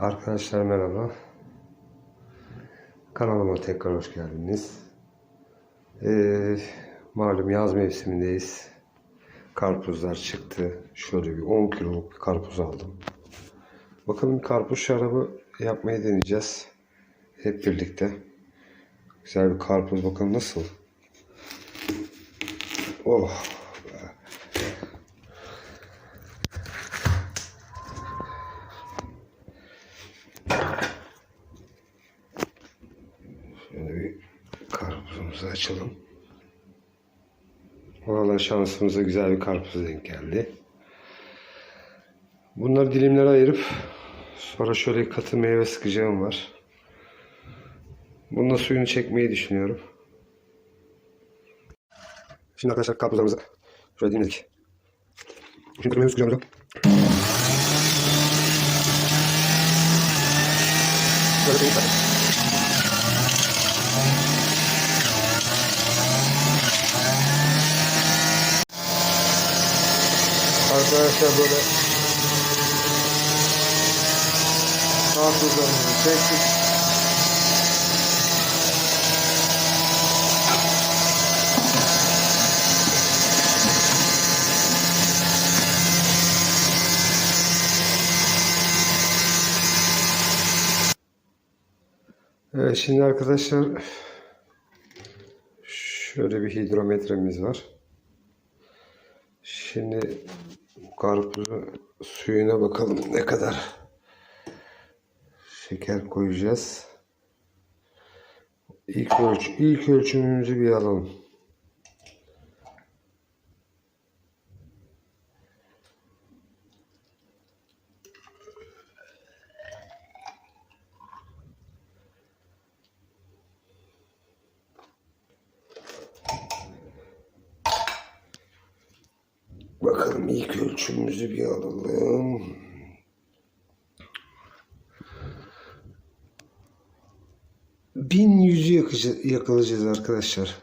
Arkadaşlar merhaba. Kanalıma tekrar hoş geldiniz. Ee, malum yaz mevsimindeyiz. Karpuzlar çıktı. Şöyle bir 10 kiloluk bir karpuz aldım. Bakalım karpuz şarabı yapmayı deneyeceğiz. Hep birlikte. Güzel bir karpuz bakalım nasıl. Oh. Şöyle bir karpuzumuzu açalım. Valla şansımıza güzel bir karpuz denk geldi. Bunları dilimlere ayırıp sonra şöyle katı meyve sıkacağım var. Bununla suyunu çekmeyi düşünüyorum. Şimdi arkadaşlar karpuzlarımızı şöyle dilimledik. Şimdi kırmızı sıkacağım hocam. Şöyle koyayım. Arkadaşlar böyle karpuzlarımızı çektik. Evet şimdi arkadaşlar şöyle bir hidrometremiz var. Şimdi karpuzu suyuna bakalım ne kadar şeker koyacağız. İlk ölç ilk ölçümümüzü bir alalım. Bakalım ilk ölçümümüzü bir alalım. Bin yüzü yakalayacağız arkadaşlar.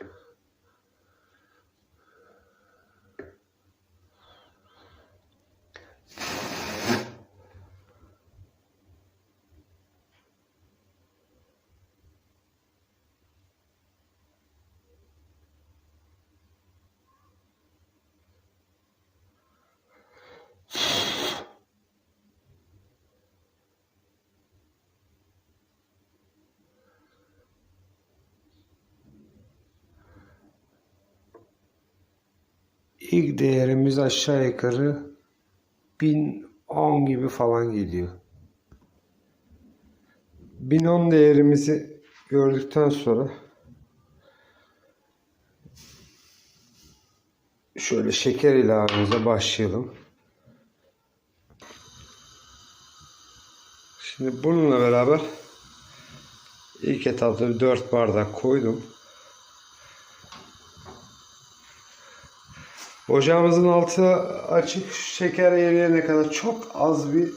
İlk değerimiz aşağı yukarı 1010 gibi falan geliyor. 1010 değerimizi gördükten sonra şöyle şeker ilavemize başlayalım. Şimdi bununla beraber ilk etapta bir 4 bardak koydum. Ocağımızın altı açık şeker eriyene kadar çok az bir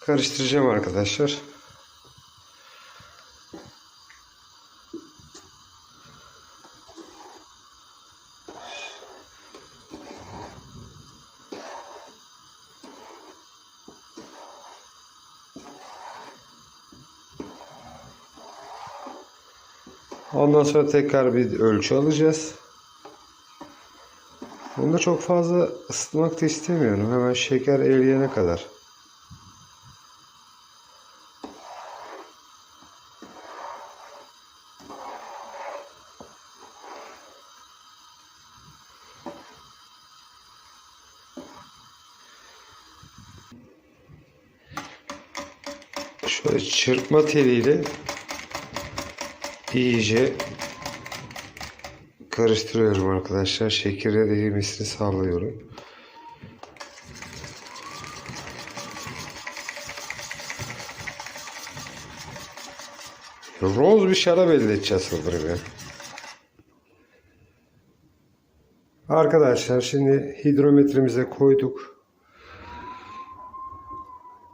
karıştıracağım arkadaşlar. Ondan sonra tekrar bir ölçü alacağız. Bunu da çok fazla ısıtmak da istemiyorum. Hemen şeker eriyene kadar. Şöyle çırpma teliyle iyice karıştırıyorum arkadaşlar. Şekere değmesini sağlıyorum. Roz bir şarap elde edeceğiz sanırım ya. Arkadaşlar şimdi hidrometremize koyduk.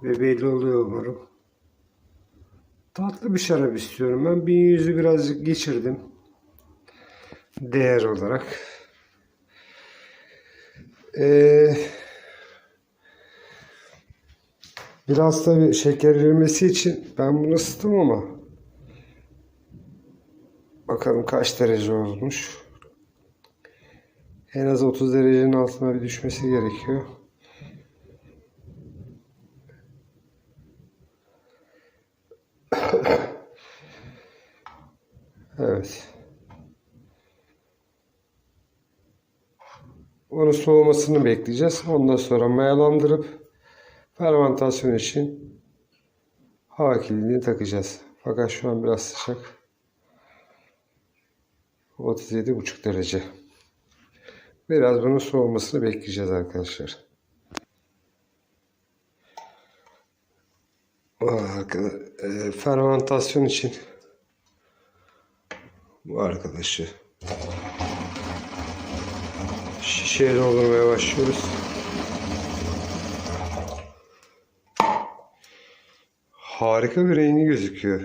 Ve belli oluyor umarım. Tatlı bir şarap istiyorum. Ben 1100'ü birazcık geçirdim değer olarak. Ee, Biraz tabii şeker için ben bunu ısıttım ama bakalım kaç derece olmuş. En az 30 derecenin altına bir düşmesi gerekiyor. Onun soğumasını bekleyeceğiz. Ondan sonra mayalandırıp fermentasyon için hava kilidini takacağız. Fakat şu an biraz sıcak. 37,5 derece. Biraz bunun soğumasını bekleyeceğiz arkadaşlar. E, fermentasyon için bu arkadaşı şişeye doldurmaya başlıyoruz. Harika bir rengi gözüküyor.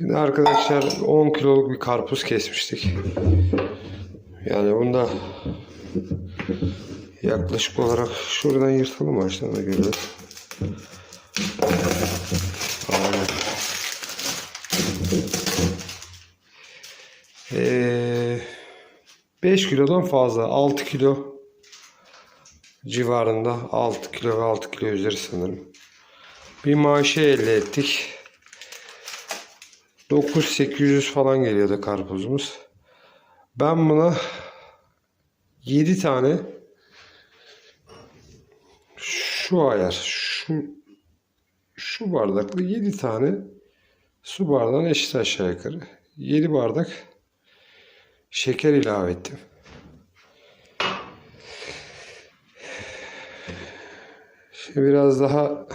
Şimdi arkadaşlar 10 kiloluk bir karpuz kesmiştik. Yani bunda yaklaşık olarak şuradan yırtalım ağaçtan da. Aynen. Ee, 5 kilodan fazla 6 kilo civarında 6 kilo ve 6 kilo üzeri sanırım. Bir maaşı elde ettik. 9800 falan geliyordu karpuzumuz. Ben buna 7 tane şu ayar şu şu bardaklı 7 tane su bardağına eşit aşağı yukarı. 7 bardak şeker ilave ettim. Şimdi biraz daha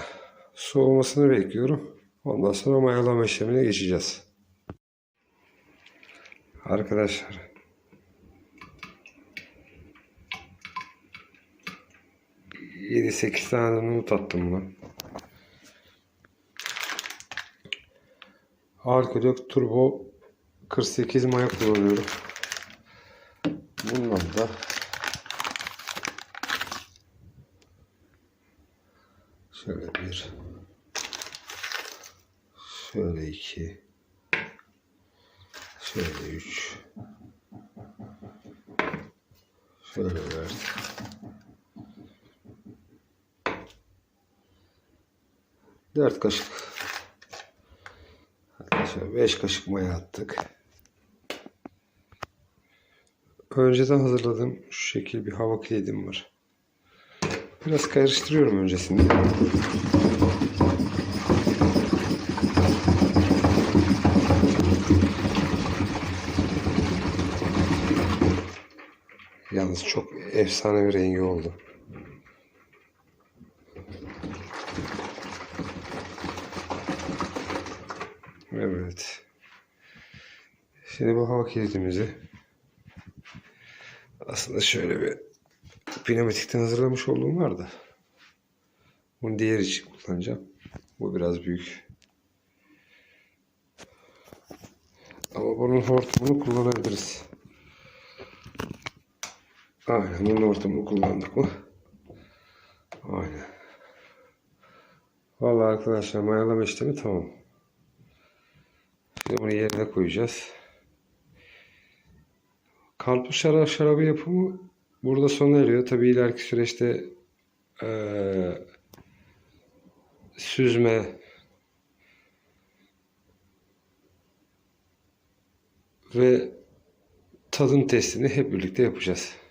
soğumasını bekliyorum. Ondan sonra mayalama işlemine geçeceğiz. Arkadaşlar. Yedi sekiz tane nohut attım buna. Arkelok Turbo 48 maya kullanıyorum. Bundan da şöyle bir şöyle iki şöyle üç şöyle dört dört kaşık Arkadaşlar 5 kaşık maya attık. Önceden hazırladığım şu şekil bir hava kilidim var. Biraz karıştırıyorum öncesinde. Yalnız çok efsane bir rengi oldu. Evet. Şimdi bu hava kilidimizi aslında şöyle bir pneumatikten hazırlamış olduğum var da bunu diğer için kullanacağım. Bu biraz büyük. Ama bunun hortumunu kullanabiliriz. Aynen bunun hortumunu kullandık mı? Aynen. Vallahi arkadaşlar mayalama işlemi tamam. Şimdi bunu yerine koyacağız. Karpuz şarabı, şarabı yapımı burada sona eriyor. Tabii ileriki süreçte eee, süzme ve tadım testini hep birlikte yapacağız.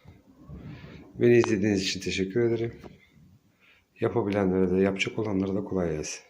Beni izlediğiniz için teşekkür ederim. Yapabilenlere de yapacak olanlara da kolay gelsin.